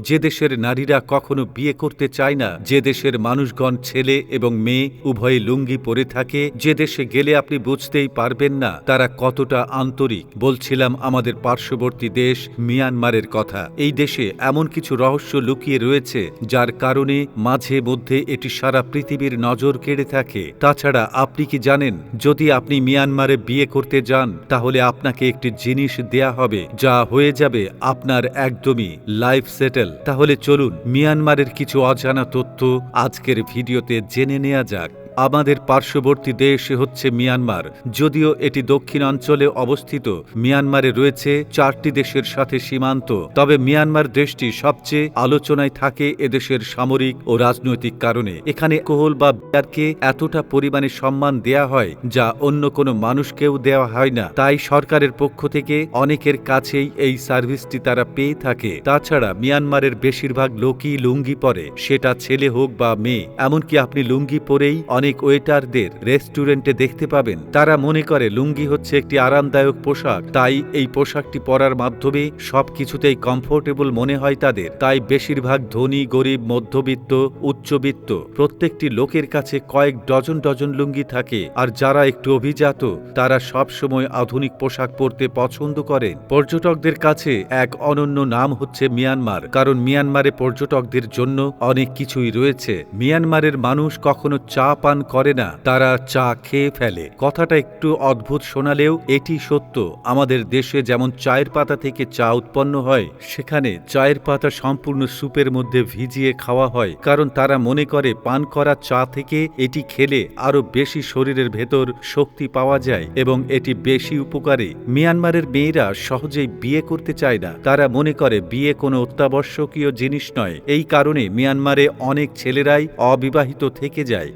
যে দেশের নারীরা কখনো বিয়ে করতে চায় না, যে দেশের মানুষগণ ছেলে এবং মেয়ে উভয়ে লুঙ্গি পরে থাকে, যে দেশে গেলে আপনি বুঝতেই পারবেন না, তারা কতটা আন্তরিক। বলছিলাম আমাদের পার্শ্ববর্তী দেশ মিয়ানমারের কথা। এই দেশে এমন কিছু রহস্য লুকিয়ে রয়েছে, যার কারণে মাঝে মধ্যে এটি সারা পৃথিবীর নজর কেড়ে থাকে। তাছাড়া আপনি কি জানেন, যদি আপনি মিয়ানমারে বিয়ে করতে যান, তাহলে আপনাকে একটি জিনিস দেয়া হবে, যা হয়ে যাবে আপনার একদমই লাইফ সেটেল। তাহলে চলুন মিয়ানমারের কিছু অজানা তথ্য আজকের ভিডিওতে জেনে নেওয়া যাক। আমাদের পার্শ্ববর্তী দেশ হচ্ছে মিয়ানমার, যদিও এটি দক্ষিণাঞ্চলে অবস্থিত। মিয়ানমারে রয়েছে চারটি দেশের সাথে সীমান্ত, তবে মিয়ানমার দেশটি সবচেয়ে আলোচনায় থাকে এদেশের সামরিক ও রাজনৈতিক কারণে। এখানে কোহল বা বিয়ারকে এতটা পরিমাণে সম্মান দেয়া হয়, যা অন্য কোনো মানুষকেও দেওয়া হয় না। তাই সরকারের পক্ষ থেকে অনেকের কাছেই এই সার্ভিসটি তারা পেয়ে থাকে। তাছাড়া মিয়ানমারের বেশিরভাগ লোকই লুঙ্গি পরে, সেটা ছেলে হোক বা মেয়ে। এমনকি আপনি লুঙ্গি পরেই অনেক ওয়েটারদের রেস্টুরেন্টে দেখতে পাবেন। তারা মনে করে লুঙ্গি হচ্ছে একটি আরামদায়ক পোশাক। তাই এই পোশাকটি পরার মাধ্যমে সবকিছুতেই কমফোর্টেবল মনে হয় তাদের। তাই বেশিরভাগ ধনী, গরিব, মধ্যবিত্ত, উচ্চবিত্ত প্রত্যেকটি লোকের কাছে কয়েক ডজন ডজন লুঙ্গি থাকে। আর যারা একটু অভিজাত, তারা সবসময় আধুনিক পোশাক পরতে পছন্দ করেন। পর্যটকদের কাছে এক অনন্য নাম হচ্ছে মিয়ানমার। কারণ মিয়ানমারে পর্যটকদের জন্য অনেক কিছুই রয়েছে। মিয়ানমারের মানুষ কখনো চা পান করে না, তারা চা খেয়ে ফেলে। কথাটা একটু অদ্ভুত শোনালেও এটি সত্য। আমাদের দেশে যেমন চায়ের পাতা থেকে চা উৎপন্ন হয়, সেখানে চায়ের পাতা সম্পূর্ণ সুপের মধ্যে ভিজিয়ে খাওয়া হয়, কারণ তারা মনে করে পান করা চা থেকে এটি খেলে আরও বেশি শরীরের ভেতর শক্তি পাওয়া যায় এবং এটি বেশি উপকারী। মিয়ানমারের মেয়েরা সহজেই বিয়ে করতে চায় না। তারা মনে করে বিয়ে কোনো অত্যাবশ্যকীয় জিনিস নয়। এই কারণে মিয়ানমারে অনেক ছেলেরাই অবিবাহিত থেকে যায়।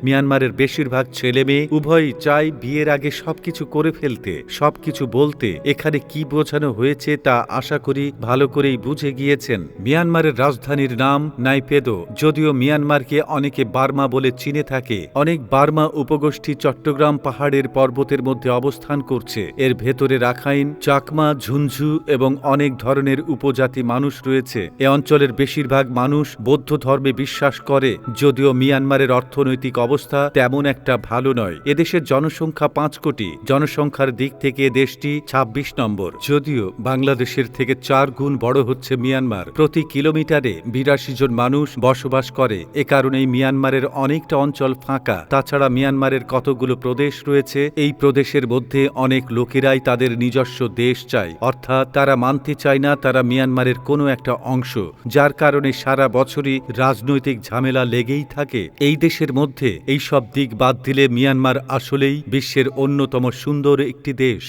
মিয়ানমারের বেশিরভাগ ছেলে মেয়ে উভয়ই চায় বিয়ের আগে সবকিছু করে ফেলতে, সবকিছু বলতে এখানে কি বোঝানো হয়েছে তা আশা করি ভালো করেই বুঝে গিয়েছেন। মিয়ানমারের রাজধানীর নাম নাইপেদো, যদিও মিয়ানমারকে অনেকে বার্মা বলে চিনে থাকে। অনেক বার্মা উপগোষ্ঠী চট্টগ্রাম পাহাড়ের পর্বতের মধ্যে অবস্থান করছে। এর ভেতরে রাখাইন, চাকমা, ঝুনঝু এবং অনেক ধরনের উপজাতি মানুষ রয়েছে। এ অঞ্চলের বেশিরভাগ মানুষ বৌদ্ধ ধর্মে বিশ্বাস করে, যদিও মিয়ানমারের অর্থনৈতিক অবস্থা তেমন একটা ভালো নয়। এদেশের জনসংখ্যা পাঁচ কোটি। জনসংখ্যার দিক থেকে দেশটি ২৬ নম্বর। যদিও বাংলাদেশের থেকে চার গুণ বড় হচ্ছে মিয়ানমার। প্রতি কিলোমিটারে বিরাশি জন মানুষ বসবাস করে। এ কারণেই মিয়ানমারের অনেকটা অঞ্চল ফাঁকা। তাছাড়া মিয়ানমারের কতগুলো প্রদেশ রয়েছে, এই প্রদেশের মধ্যে অনেক লোকেরাই তাদের নিজস্ব দেশ চায়। অর্থাৎ তারা মানতে চায় না তারা মিয়ানমারের কোনো একটা অংশ। যার কারণে সারা বছরই রাজনৈতিক ঝামেলা লেগেই থাকে। এই দেশের মধ্যে এই সব দিক বাদ দিলে মিয়ানমার আসলেই বিশ্বের অন্যতম সুন্দর একটি দেশ।